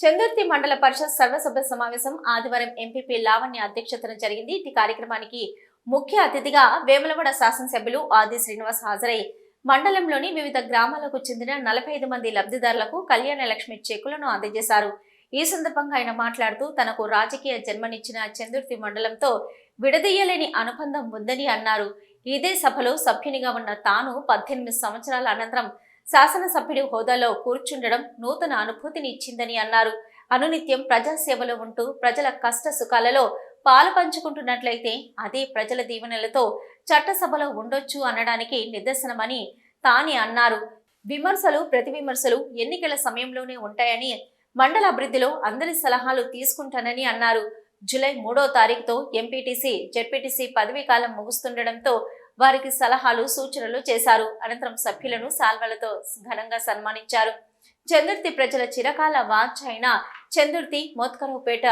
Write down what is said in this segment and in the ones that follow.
చందుర్తి మండల పరిషత్ సర్వసభ్య సమావేశం ఆదివారం ఎంపీపీ లావణ్య అధ్యక్షతన జరిగింది. ఈ కార్యక్రమానికి ముఖ్య అతిథిగా వేములవాడ శాసనసభ్యులు ఆది శ్రీనివాస్ హాజరై మండలంలోని వివిధ గ్రామాలకు చెందిన నలభై ఐదు మంది లబ్ధిదారులకు కళ్యాణ లక్ష్మి చెక్కులను అందజేశారు. ఈ సందర్భంగా ఆయన మాట్లాడుతూ తనకు రాజకీయ జన్మనిచ్చిన చందుర్తి మండలంతో విడదీయలేని అనుబంధం ఉందని అన్నారు. ఇదే సభలో సభ్యునిగా ఉన్న తాను పద్దెనిమిది సంవత్సరాల అనంతరం శాసనసభ్యుడి హోదాలో కూర్చుండడం నూతన అనుభూతిని ఇచ్చిందని అన్నారు. అనునిత్యం ప్రజాసేవలో ఉంటూ ప్రజల కష్ట సుఖాలలో పాలు పంచుకుంటున్నట్లయితే అదే ప్రజల దీవెనలతో చట్టసభలో ఉండొచ్చు అనడానికి నిదర్శనమని తాని అన్నారు. విమర్శలు ప్రతి విమర్శలు ఎన్నికల సమయంలోనే ఉంటాయని మండల అభివృద్ధిలో అందరి సలహాలు తీసుకుంటానని అన్నారు. జూలై మూడో తారీఖుతో ఎంపీటీసీ జెడ్పీటీసీ పదవీ కాలం ముగుస్తుండటంతో వారికి సలహాలు సూచనలు చేశారు. అనంతరం సభ్యులను సాల్వలతో ఘనంగా సన్మానించారు. చందుర్తి ప్రజల చిరకాల వాచ్ అయిన చందుర్తి మోత్కరవుపేట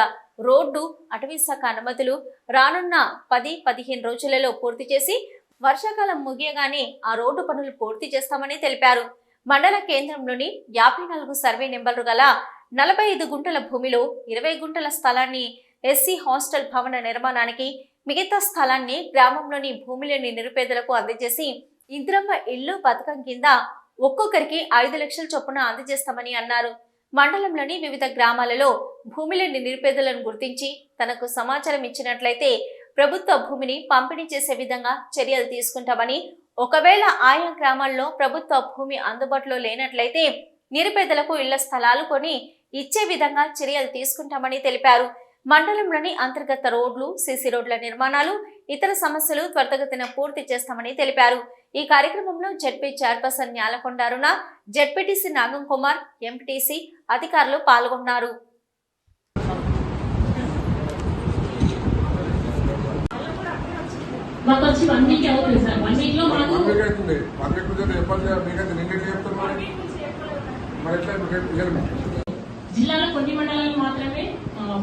రోడ్డు అటవీ శాఖ అనుమతులు రానున్న పది పదిహేను రోజులలో పూర్తి చేసి వర్షాకాలం ముగియగానే ఆ రోడ్డు పనులు పూర్తి చేస్తామని తెలిపారు. మండల కేంద్రంలోని యాభై నాలుగు సర్వే నెంబర్లు గల నలభై ఐదు గుంటల భూమిలో ఇరవై గుంటల స్థలాన్ని ఎస్సీ హాస్టల్ భవన నిర్మాణానికి మిగతా స్థలాన్ని గ్రామంలోని భూమిలోని నిరుపేదలకు అందజేసి ఇందిరమ్మ ఇల్లు పథకం కింద ఒక్కొక్కరికి ఐదు లక్షల చొప్పున అందజేస్తామని అన్నారు. మండలంలోని వివిధ గ్రామాలలో భూమిలోని నిరుపేదలను గుర్తించి తనకు సమాచారం ఇచ్చినట్లయితే ప్రభుత్వ భూమిని పంపిణీ చేసే విధంగా చర్యలు తీసుకుంటామని ఒకవేళ ఆయా గ్రామాల్లో ప్రభుత్వ భూమి అందుబాటులో లేనట్లయితే నిరుపేదలకు ఇళ్ళ స్థలాలు కొని ఇచ్చే విధంగా చర్యలు తీసుకుంటామని తెలిపారు. మండలంలోని అంతర్గత రోడ్లు సీసీ రోడ్ల నిర్మాణాలు ఇతర సమస్యలు త్వరితగతిన పూర్తి చేస్తామని తెలిపారు. ఈ కార్యక్రమంలో ZP chairperson Nyalakonda Aruna ZPTC Nagam Kumar MPTC అధికారులు పాల్గొన్నారు. మాకు వచ్చి వన్ వీక్ అవుతుంది సార్. వన్ వీక్లో మాకు పబ్లిక్ అవుతుంది. పబ్లిక్ గురించి చెప్పాలి మీకైతే నిన్న చెప్తారు మరి. మరి ఎట్లా? మీకు ఇవ్వరు జిల్లాలో కొన్ని మండలాలు మాత్రమే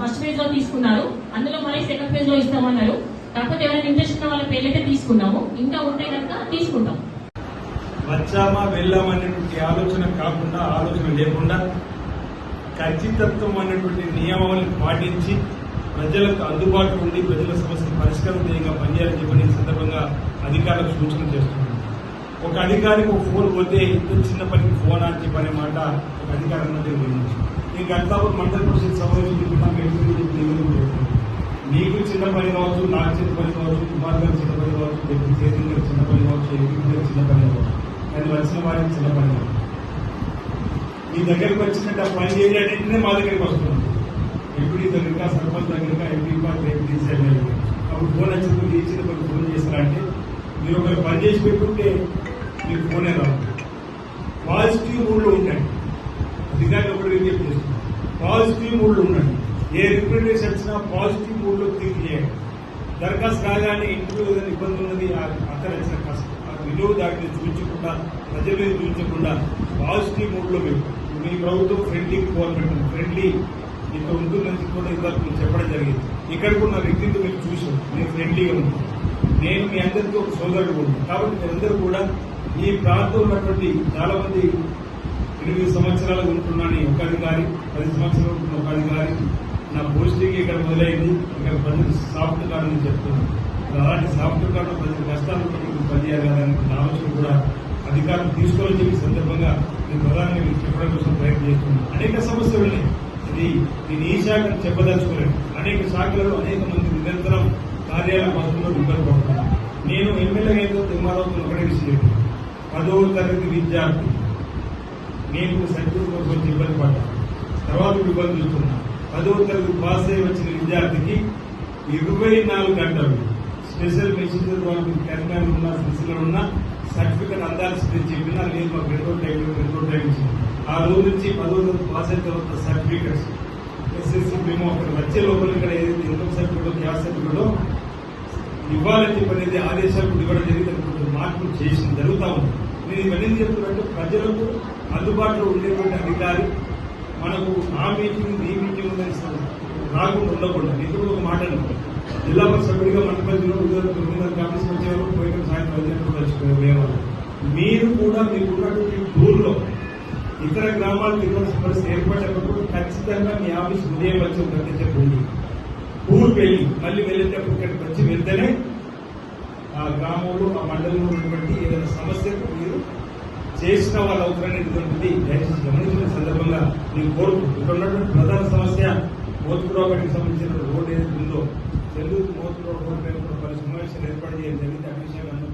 ఫస్ట్ ఫేజ్లో తీసుకున్నారు. అందులో మరి సెకండ్ ఫేజ్లో ఇస్తామన్నారు. కాకపోతే ఎవరైనా ఇంట్రెస్ట్ ఉన్న వాళ్ళ పేర్లైతే తీసుకున్నాము. ఇంకా ఉంటే కనుక తీసుకుంటాం. వచ్చామా వెళ్ళామా అనేటువంటి ఆలోచన కాకుండా ఆలోచన లేకుండా ఖచ్చితత్వం అనేటువంటి నియమావళిని పాటించి ప్రజలకు అందుబాటులో ఉండి ప్రజల సమస్యలు పరిష్కారం ధ్యేయంగా పనిచేయాలని చెప్పని సందర్భంగా అధికారులకు సూచన చేస్తున్నాను ఒక అధికారికి ఒక ఫోన్ పోతే ఇంత చిన్న పనికి ఫోన్ అని చెప్పనే మాట ఒక అధికారం మధ్య గురించి గంటాపూర్ మండల పరిషత్ సమావేశం నీకు ఎటువంటి చిన్న పని కావచ్చు నాకు చిన్న పని కావచ్చు కుమార్ గారు చిన్న పని కావచ్చు వ్యక్తి చేతులు గారు చిన్న పని కావచ్చు ఎంపీ గారు చిన్న పని కావచ్చు కానీ వచ్చిన వారికి చిన్న పని కావచ్చు. మీ దగ్గరికి వచ్చినట్టు ఆ పని చేయాలంటే మా దగ్గరికి వస్తుంది ఎంపీ దగ్గర సర్పంచ్ దగ్గర ఎంపీ పార్టీ ఎంపీ అప్పుడు ఫోన్ వచ్చినప్పుడు ఈ చిన్న పని ఫోన్ చేస్తారంటే మీరు ఒకరు పని చేసి పెట్టుకుంటే మీకు ఫోనే రాదు. పాజిటివ్ మూడ్లో ఉంటాయి అధికారులు ఒకటి విజ్ఞప్తి పాజిటివ్ మూడ్లు ఉండండి. ఏ రిప్రజెంటేషన్ వచ్చినా పాజిటివ్ మూడ్లో థింక్ చేయండి. దరఖాస్తు కాగానే ఇంటర్వ్యూ ఏదైనా ఇబ్బంది ఉన్నది అక్కడ వచ్చిన కష్టం ఆ విలువ దాటిని చూపించకుండా ప్రజల మీద చూపించకుండా పాజిటివ్ మూడ్లో మీరు మీ ప్రభుత్వం ఫ్రెండ్లీ గవర్నమెంట్ ఫ్రెండ్లీ ఇంత ఉంటుందని కూడా ఇంతకు మీరు చెప్పడం జరిగింది. ఇక్కడ కూడా నా వ్యక్తిత్వం మీరు చూసాం నేను ఫ్రెండ్లీగా ఉంటాను నేను మీ అందరికీ ఒక సోదరుడు కూడా కాబట్టి మీరందరూ కూడా ఈ ప్రాంతంలో ఉన్నటువంటి చాలా మంది ఎనిమిది సంవత్సరాలు ఉంటున్నాను ఒక అధికారి. పది సంవత్సరాలు ఉంటున్న ఒక అధికారి నా పోస్టింగ్ ఇక్కడ మొదలైంది ఇక్కడ ప్రజలు సాఫ్ట్ కార్డు అని చెప్తున్నాను అలాంటి సాఫ్ట్ కార్డు ప్రజల కష్టాలు పనిచేయాలి కదా ఆలోచన కూడా అధికారులు తీసుకోవాలని చెప్పి సందర్భంగా నేను ప్రధానంగా మీకు చెప్పడం కోసం ప్రయత్నం చేస్తున్నాను అనేక సమస్యలు ఉన్నాయి ఇది నేను ఈ శాఖను చెప్పదలుచుకోలేదు అనేక శాఖలలో అనేక మంది నిరంతరం కార్యాలయ పద్ధతిలో ఇబ్బంది పడుతున్నారు నేను ఎమ్మెల్యే అయితే తిమ్మారావు ఒకటే విషయం చెప్పాను. పదవ తరగతి విద్యార్థి నేను సర్టిఫికేట్ కోసం ఇబ్బంది పడ్డాను తర్వాత ఇబ్బంది చూస్తున్నా పదవ తరగతి పాస్ అయ్యి వచ్చిన విద్యార్థికి ఇరవై నాలుగు గంటలు స్పెషల్ మెషిన్ వాళ్ళకి తెలంగాణ ఉన్న సిరిసిలో ఉన్న సర్టిఫికెట్ అందాల్సిందని చెప్పినా నేను మాకు రెండో టైం రెండో టైం ఇచ్చింది ఆ రోజు నుంచి పదో తరగతి పాస్ అయిన తర్వాత సర్టిఫికెట్స్ ఎస్ఎస్సి మేము అక్కడ వచ్చే లోపల ఇక్కడ ఏదైతే ఇన్కమ్ సర్టిఫికెట్ గ్యాస్ సర్టిఫికేట్ ఇవ్వాలని చెప్పనేది ఆదేశాలు ఇవ్వడం జరిగింది. మార్పులు చేసిన జరుగుతా ఉంది. నేను ఇవన్నీ చెప్తున్నట్టు ప్రజలకు అందుబాటులో ఉండేటువంటి అధికారి మనకు ఆ మీటింగ్ ఈ మీటింగ్ ఉందని రాకుండా ఉండకుండా ఎందుకు ఒక మాట జిల్లా పరిషత్ సభ్యుడిగా మండపల్లిలో ఉదయం ఆఫీస్కి వచ్చేవారు పోయిన సాయంత్రం పదిహేను కలిసిపోయేవారు మీరు కూడా మీకు ఉన్నటువంటి టూర్లో ఇతర గ్రామాలకు ఇవ్వాల్సిన పరిస్థితి ఏర్పడేటప్పుడు ఖచ్చితంగా మీ ఆఫీస్ ఉదయం వచ్చి ఉంటుందని చెప్పండి ఊరికి వెళ్ళి మళ్ళీ వెళ్ళేటప్పుడు ఇక్కడికి వచ్చి వెళ్తేనే ఆ గ్రామంలో ఆ మండలంలో చేసిన వాళ్ళు అవుతారనేటువంటిది దయచేసి గమనించిన సందర్భంగా నేను కోరుకుంటున్నాను. ఇక్కడ ప్రధాన సమస్య కోతుకురావుకి సంబంధించిన రోడ్డు ఏదైతే ఉందో తెలుగు కోతుకురావు రోడ్డు పలు సమావేశాలు ఏర్పాటు చేయడం జరిగింది. ఆ విషయాన్ని